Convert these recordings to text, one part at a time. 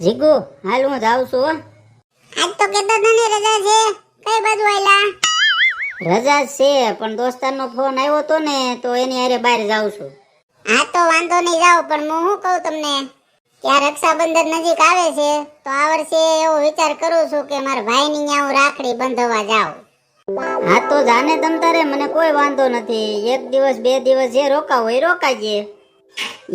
જીગુ હાલ હું જાઉં છું આજ તો કેતો તને રજા છે. કઈ બાજુ આયલા? રજા છે પણ દોસ્તારનો ફોન આવ્યો તો ને તો એની હારે બહાર જાઉં છું. હા તો વાંધો નહીં જાવ પણ હું શું કહું તમને? ત્યાં રક્ષાબંધન નજીક આવે છે તો આ વર્ષે એવો વિચાર કરું છું કે મારા ભાઈની ત્યાં હું રાખડી બંધવા જાઉં. હા તો જાને તમ તારે મને કોઈ વાંધો નથી. એક દિવસ બે દિવસ જે રોકાવો હોય રોકાઈએ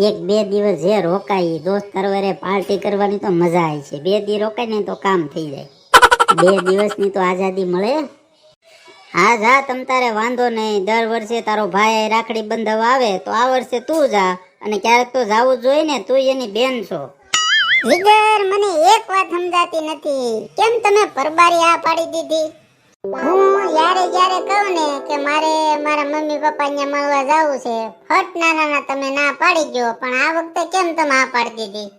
એક બે દિવસ જે રોકાઈ દોસ્ત વરે પાર્ટી કરવાની તો મજા આવી છે. બે દી રોકાય ને તો કામ થઈ જાય. બે દિવસની તો આઝાદી મળે. હા, જા, તમ તારે વાંધો નહીં. દર વર્ષે તારો ભાઈ રાખડી બંધવા આવે તો આ વર્ષે તું જા અને ક્યારેક તો જાવું જોઈએ ને તું એની બેન છો. વિગર મને એક વાત સમજાતી નથી. કેમ તમે પરબારી આ પાડી દીધી? હું યારે જ્યારે કહું ને કે મારે મારા મમ્મી પપ્પા ને મળવા જાવું છે ફટ ના ના ના તમે ના પાડી ગયો, પણ આ વખતે કેમ તમે આ પાડી દીધી?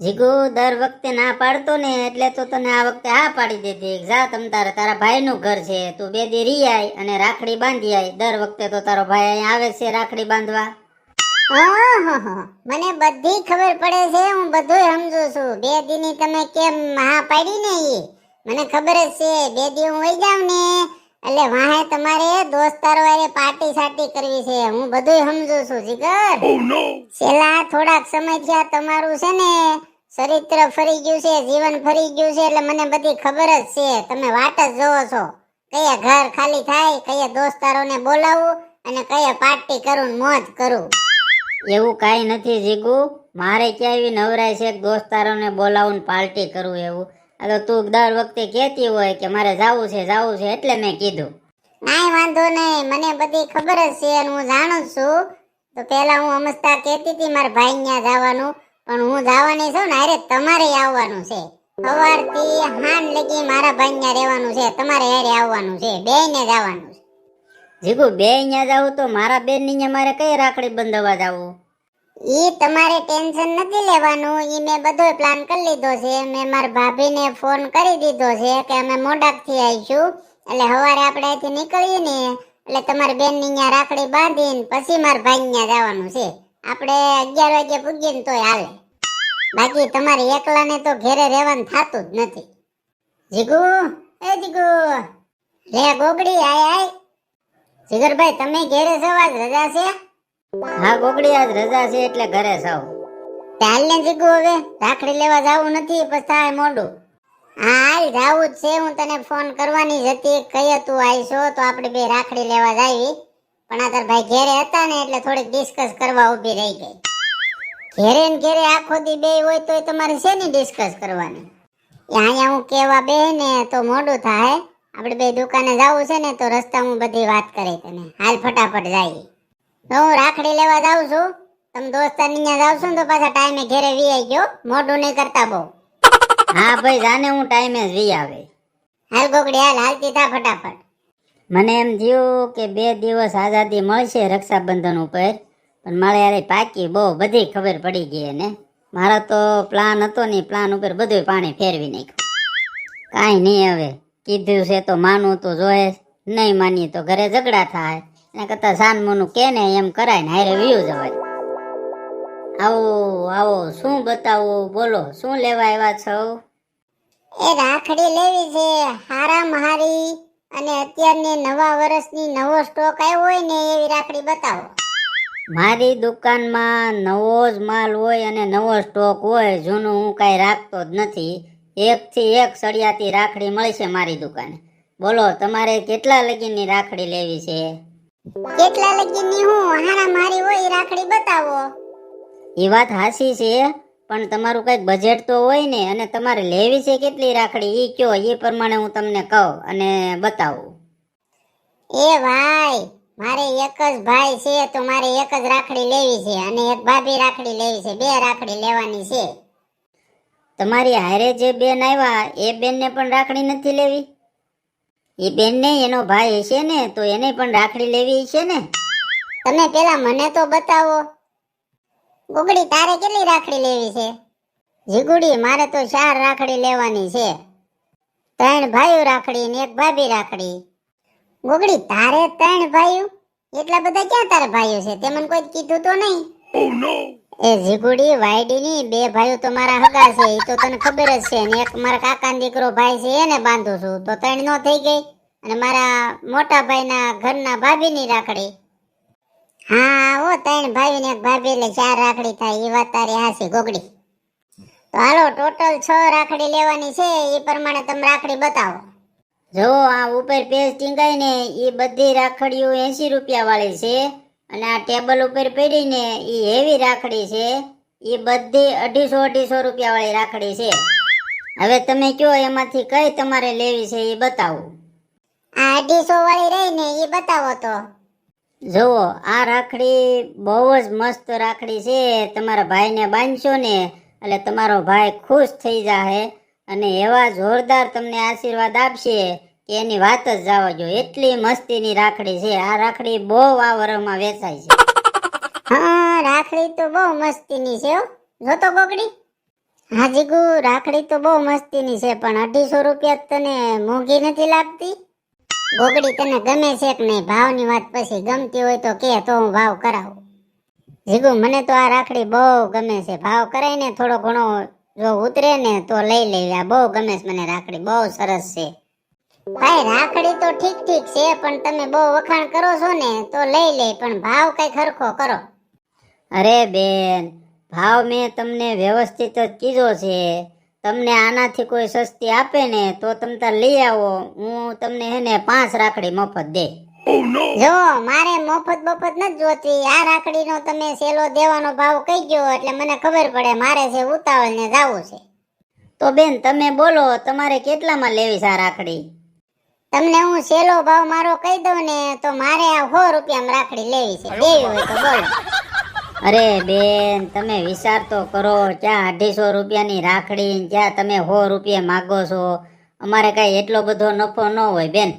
જીગુ, દર વખતે ના પાડતો ને એટલે તો તને આ વખતે હા પાડી દીધી. જા તમ તારે, તારા ભાઈનું ઘર છે, તું બે દી અને રાખડી બાંધી આય. દર વખતે તો તારો ભાઈ અહીંયા આવે છે રાખડી બાંધવા. મને બધી ખબર પડે છે, હું બધું સમજુ છું. બે દીની તમે કેમ હા પાડી ને મને ખબર જ છે બે દી હું જાઉં ને એટલે વાહે તમારે દોસ્તારો હારે પાર્ટી સાટી કરવી છે. હું બધું સમજુ છું જીગર. છેલ્લા થોડાક સમય થયા તમારું છે ને ચરિત્ર ફરી ગયું છે જીવન ફરી ગયું છે એટલે મને બધી ખબર જ છે. તમે વાટ જ જોવો છો. કયા ઘર ખાલી થાય કયા દોસ્તારોને બોલાવું અને કયા પાર્ટી કરું ને મોજ કરું. એવું કાંઈ નથી જીગુ. મારે ક્યાં એવી નવરાય છે કે દોસ્તારોને બોલાવું ને પાર્ટી કરવું એવું. આ તો તું દર વખતે કહેતી હોય કે મારે જાવું છે જાવું છે એટલે મેં કીધું. નાય વાંધો નહીં મને બધી ખબર જ છે અને હું જાણું છું. તો પહેલા હું અમસ્તા કહેતી હતી મારા ભાઈ ત્યાં જવાનું પણ હું જવાની છું ને અરે તમારે આવવાનું છે. સવારથી હાન લગી મારા ભાઈ ત્યાં રહેવાનું છે તમારે હારે આવવાનું છે બેયને જવાનું છે. જીગુ બે ત્યાં જાવું તો મારા બેનની મારે કઈ રાખડી બંધવા જાવું? ઈ તમારે ટેન્શન નથી લેવાનું. એ મેં બધો પ્લાન કરી લીધો છે. મેં મારા ભાભીને ફોન કરી દીધો છે કે અમે મોડાકથી આવીશું એટલે સવારે આપણે અહીંથી નીકળીએ ને, એટલે તમારી બેનની ત્યાં રાખડી બાંધીને પછી મારા ભાઈ ત્યાં જવાનું છે. આપણે અગિયાર વાગે પૂગીએ ને તોય હાલે. બાકી તમારે એકલાને તો ઘેરે રહેવાનું થતું જ નથી. જીગુ, એ જીગુ. લે ગોગડી, આય આય. જીગરભાઈ, તમે ઘેરે સવાજ રજા છે? હા, ગોગડી, આજ રજા છે એટલે ઘરે સૌ ચાલ ને જીગુ હવે. રાખડી લેવા જાવું નથી, પછી મોડું. હા, હાલ જાવું જ છે. હું તને ફોન કરવાની જ હતી. કહીએ તું આવીશો તો આપણે બે રાખડી લેવા જાવી. પણ આ તાર ભાઈ ઘેરે હતા ને, એટલે થોડીક ડિસ્કસ કરવા ઊભી રહી ગઈ. ઘેરે ને ઘેરે આખો દી બે હોય તોય તમારે શેની ડિસ્કસ કરવાની? અહીંયા હું કેવા બે ને, તો મોડું થાય. આપણે બે દુકાને જાવું છે ને, તો રસ્તા હું બધી વાત કરી તને. હાલ ફટાફટ તો હું રાખડી લેવા જાઉં છું. તમે દોસ્તાની ત્યાં જાવ છો ને તો પાછા ટાઈમે ઘેરે વી ગયો. મોઢું નહીં કરતા બહુ. હા ભાઈ જાને હું ટાઈમે જ વી આવે. હાલ ગોગડી હાલ હાલતી થા ફટાફટ. મને એમ થયું કે બે દિવસ આઝાદી મળશે રક્ષાબંધન ઉપર પણ મારે યારે પાકી બહુ બધી ખબર પડી ગઈ એને. મારો તો પ્લાન હતો ને પ્લાન ઉપર બધું પાણી ફેરવી નાખ્યું. કાંઈ નહીં હવે. કીધું છે તો માનવું તો જોયે નહીં માનીએ તો ઘરે ઝઘડા થાય. એના કરતાં સાનમોનું કે ને એમ કરાય ને હારે વ્યૂ જવાય આવો આવો શું બતાવું બોલો શું લેવા આવ્યા છો? એ રાખડી લેવી છે હારા હારી અને અત્યારની નવા વર્ષની નવો સ્ટોક આવ્યો હોય ને એવી રાખડી બતાવો. મારી દુકાનમાં નવો જ માલ હોય અને નવો સ્ટોક હોય જૂનું હું કાંઈ રાખતો જ નથી. એકથી એક સળિયાથી રાખડી મળશે મારી દુકાને. બોલો તમારે કેટલા લગીની રાખડી લેવી છે? કેટલા લગીની હું? હારા મારી હોય રાખડી બતાવો. એ વાત હાસી છે પણ તમારું કંઈક બજેટ તો હોય ને અને તમારે લેવી છે કેટલી રાખડી એ કયો એ પ્રમાણે હું તમને કહું અને બતાવું. એ ભાઈ મારે એક જ ભાઈ છે તો મારે એક જ રાખડી લેવી છે અને એક ભાભી રાખડી લેવી છે બે રાખડી લેવાની છે. તમારી હારે જે બેન આવ્યા એ બેનને પણ રાખડી નથી લેવી? એ બેનને એનો ભાઈ હશે ને તો એને પણ રાખડી લેવી છે ને. તમે પેલા મને તો બતાવો. ગુગડી તારે કેટલી રાખડી લેવી છે? જીગુડી મારે તો ચાર રાખડી લેવાની છે. ત્રણ ભાઈઓ રાખડી ને એક ભાભી રાખડી. ગુગડી તારે ત્રણ ભાઈઓ? એટલા બધા ક્યાં તારા ભાઈઓ છે? તે મને કોઈ કીધું તો નહીં. એ જીગુડી, વાયડીની બે ભાઈઓ તો મારા હગા છે એ તો તને ખબર જ છે. ને એક મારા કાકાનો દીકરો ભાઈ છે, એને બાંધું છું. તો ત્રણ નો થઈ ગઈ. અને મારા મોટા ભાઈના ઘરના ભાભીની રાખડી. હા ઓ ત્રણ ભાઈ ને એક ભાભી એટલે ચાર રાખડી થાય. એ વાત તારી હાસી ગોગડી. તો હાલો, ટોટલ છ રાખડી લેવાની છે. એ પ્રમાણે તમે રાખડી બતાવો. જો, આ ઉપર પેજ ટીંગાય ને એ બધી રાખડીઓ એસી રૂપિયા વાળી છે. અને આ ટેબલ ઉપર પડીને એ હેવી રાખડી છે. એ બધી અઢીસો અઢીસો રૂપિયા વાળી રાખડી છે. હવે તમે કયો એમાંથી કઈ તમારે લેવી છે એ બતાવો. આ અઢીસો વાળી રહી ને એ બતાવો તો. જુઓ આ રાખડી બહુ જ મસ્ત રાખડી છે. તમારા ભાઈને બાંધશો ને એટલે તમારો ભાઈ ખુશ થઈ જાહે અને એવા જોરદાર તમને આશીર્વાદ આપશે. કે એની વાત જ જવા જો એટલી મસ્તીની રાખડી છે. આ રાખડી બહુ આ વેચાય છે. હા, રાખડી તો બહુ મસ્તીની છે. જો તો ગોગડી હા, જીગુ, રાખડી તો બહુ મસ્તીની છે, પણ અઢીસો રૂપિયા તને મોંઘી નથી લાગતી? ગોગડી તને ગમે છે કે નહીં? ભાવની વાત પછી ગમતી હોય તો કે, તો હું ભાવ કરાવું. જીગુ, મને તો આ રાખડી બહુ ગમે છે. ભાવ કરાય ને થોડો ઘણો જો ઉતરે ને તો લઈ લેવી. આ બહુ ગમે છે મને રાખડી. બહુ સરસ છે. ભાઈ રાખડી તો ઠીક ઠીક છે પણ તમે બહુ વખાણ કરો છો ને તો લઈ લે પણ ભાવ કઈ ખરખો કરો. અરે બેન ભાવ મેં તમને વ્યવસ્થિત જ કીધો છે. તમને આનાથી કોઈ સસ્તી આપે ને તો તમે તાર લઈ આવો. હું તમને હે ને પાંચ રાખડી મફત દે. જો મારે મફત બફત નથી જોતી. આ રાખડીનો તમે સેલો દેવાનો ભાવ કહી ગયો એટલે મને ખબર પડે મારે છે ઉતાવળ ને જાવું છે. તો બેન તમે બોલો તમારે કેટલામાં લેવી છે આ રાખડી? તમને હું સેલો ભાવ મારો કહી દઉં ને તો મારે આ સો રૂપિયામાં રાખડી લેવી છે. દેવી હોય તો બોલો. અરે બેન તમે વિચાર તો કરો ક્યાં અઢીસો રૂપિયાની રાખડી જ્યાં ક્યાં તમે સો રૂપિયા માગો છો? અમારે કઈ એટલો બધો નફો ન હોય બેન.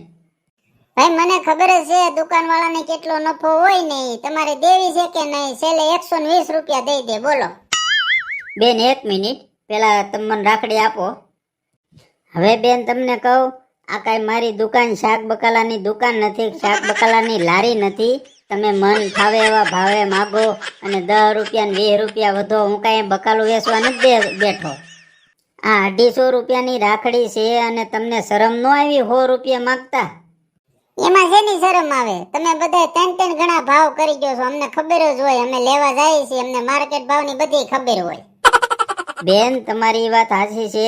ભાઈ મને ખબર છે દુકાન વાળાને કેટલો નફો હોય ને તમારે દેવી છે કે નહીં? છેલ્લે એકસો ને વીસ રૂપિયા દઈ દે બોલો. બેન એક મિનિટ. પેલા તમે મને રાખડી આપો. હવે બેન તમને કહું આ કાંઈ મારી દુકાન શાક બકાલાની દુકાન નથી શાક બકાલાની લારી નથી. તમે મન ફાવે એવા ભાવે માગો અને દસ રૂપિયા ને વીસ રૂપિયા વધો. હું કાંઈ બકાલું વેચવા નથી બેઠો. આ અઢીસો રૂપિયાની રાખડી છે અને તમને શરમ ન આવી સો રૂપિયા માગતા? એમાં શેની શરમ આવે? તમે બધા ત્રણ ત્રણ ઘણા ભાવ કરી ગયો છો. અમને ખબર જ હોય. અમે લેવા જઈએ છીએ. અમને માર્કેટ ભાવની બધી ખબર હોય. બેન તમારી વાત સાચી છે.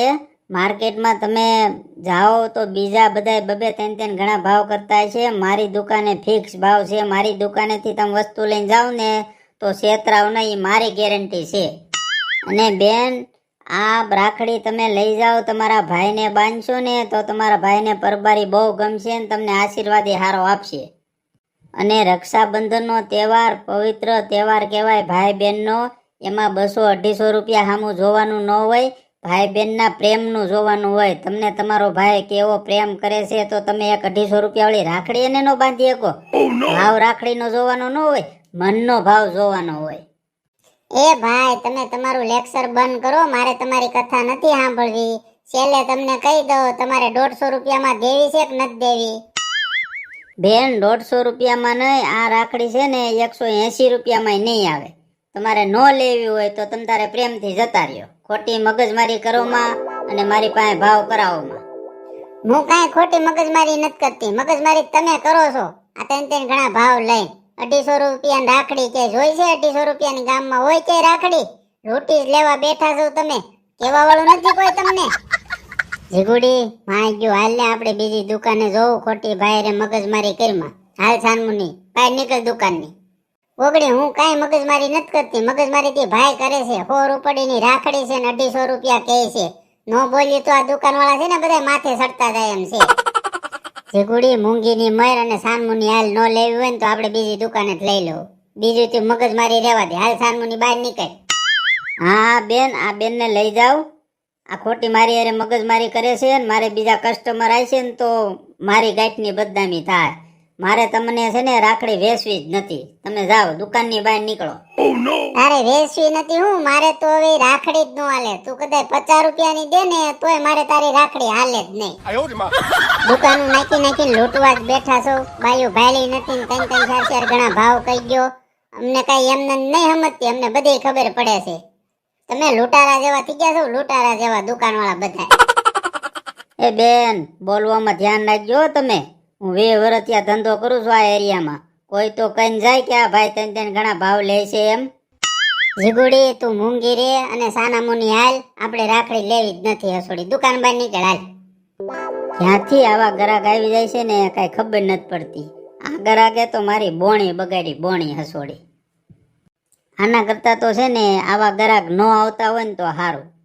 માર્કેટમાં તમે જાઓ તો બીજા બધા બબે ત્રણ ત્રણ ઘણા ભાવ કરતા છે. મારી દુકાને ફિક્સ ભાવ છે. મારી દુકાનેથી તમે વસ્તુ લઈને જાઓ ને તો છેતરાવ એ મારી ગેરંટી છે. અને બેન, આ રાખડી તમે લઈ જાઓ, તમારા ભાઈને બાંધશો ને તો તમારા ભાઈને પરબારી બહુ ગમશે ને તમને આશીર્વાદી હારો આપશે. અને રક્ષાબંધનનો તહેવાર, પવિત્ર તહેવાર કહેવાય ભાઈ બહેનનો એમાં બસો અઢીસો રૂપિયા સામું જોવાનું ન હોય. ભાઈ બહેનના પ્રેમનું જોવાનું હોય તમને તમારો ભાઈ કેવો પ્રેમ કરે છે તો તમે એક અઢીસો રૂપિયા વાળી રાખડી એને નો બાંધી શકો. ભાવ રાખડીનો જોવાનો ન હોય મનનો ભાવ જોવાનો હોય. એ ભાઈ તમે તમારું લેક્ચર બંધ કરો મારે તમારી કથા નથી સાંભળવી. છેલ્લે તમને કહી દઉં તમારે દોઢસો રૂપિયામાં દેવી છે કે નથી દેવી? બેન દોઢસો રૂપિયામાં નહીં આ રાખડી છે ને એકસો એંસી રૂપિયામાં નહીં આવે. તમારે ન લેવી હોય તો તમે તારે પ્રેમથી જતા રહ્યો. ખોટી મગજમારી કરોમાં અને મારી પાસે ભાવ કરાવોમાં. હું કાંઈ ખોટી મગજમારી નથી કરતી. મગજમારી તમે કરો છો. આ ત્રણ ત્રણ ઘણા ભાવ લઈ અઢીસો રૂપિયાની રાખડી કે જોઈ છે? અઢીસો રૂપિયાની ગામમાં હોય કે રાખડી? રોટી લેવા બેઠા છો તમે. કેવા વાળું નથી કોઈ તમને? જીગુડી માય ગયું. હાલ ને આપણે બીજી દુકાને જોવું. ખોટી ભાઈ રે મગજમારી કરીમાં. હાલ છાનમુની બહાર નીકળ દુકાનની. ઓગળી, હું કાંઈ મગજમારી નથી કરતી. મગજમારી થી ભાઈ કરે છે. સો રૂપિયાની રાખડી છે ને અઢીસો રૂપિયા કહે છે. નો બોલી તો આ દુકાન વાળા છે ને બધા માથે સડતા જાય એમ છે. જીગુડી મૂંગીની મર અને સાનમુની હાલ નો લેવી હોય ને તો આપણે બીજી દુકાને જ લઈ લઉં. બીજું તું મગજમારી રહેવા દે. હાલ સાનમુની બહાર નીકળ. હા બેન, આ બેનને લઈ જાઓ આ ખોટી મારી અરે મગજમારી કરે છે ને મારે બીજા કસ્ટમર આવશે ને તો મારી ગાંઠની બદનામી થાય. મારે તમને છે ને રાખડી વેચવી જ નથી. તમે જાઓ દુકાનની બહાર નીકળો. અરે વેચવી નથી હું મારે તો હવે રાખડી જ ન હાલે. તું કદાચ પચાસ રૂપિયાની દે ને તોય મારે તારી રાખડી હાલે જ નહીં. દુકાન નાખી નાખી લૂંટવા જ બેઠા છો. બાયું ભાઈ નથી ને ત્રણ ત્રણ ચાર ચાર ઘણા ભાવ કહી ગયો અમને કઈ એમને નહીં સમજતી અમને બધી ખબર પડે છે. તમે લૂંટારા જેવા થઈ ગયા છો લૂંટારા જેવા દુકાનવાળા બધા એ બેન બોલવામાં ધ્યાન રાખજો તમે. હું વે વરતિયા ધંધો કરું છું આ એરિયામાં. કોઈ તો કઈ જાય કે આ ભાઈ તને તેને ઘણા ભાવ લે છે એમ. જીગુડી, તું મૂંગી રે અને સાનામુની હાલ, આપણે રાખડી લેવી જ નથી હસોડી. દુકાન બહાર નીકળ હાલ. ક્યાંથી આવા ગ્રાહક આવી જાય છે ને, કઈ ખબર નથી પડતી. આ ગ્રાહકે તો મારી બોણી બગાડી બોણી હસોડી. આના કરતા તો છે ને, આવા ગ્રાહક ન આવતા હોય ને તો સારું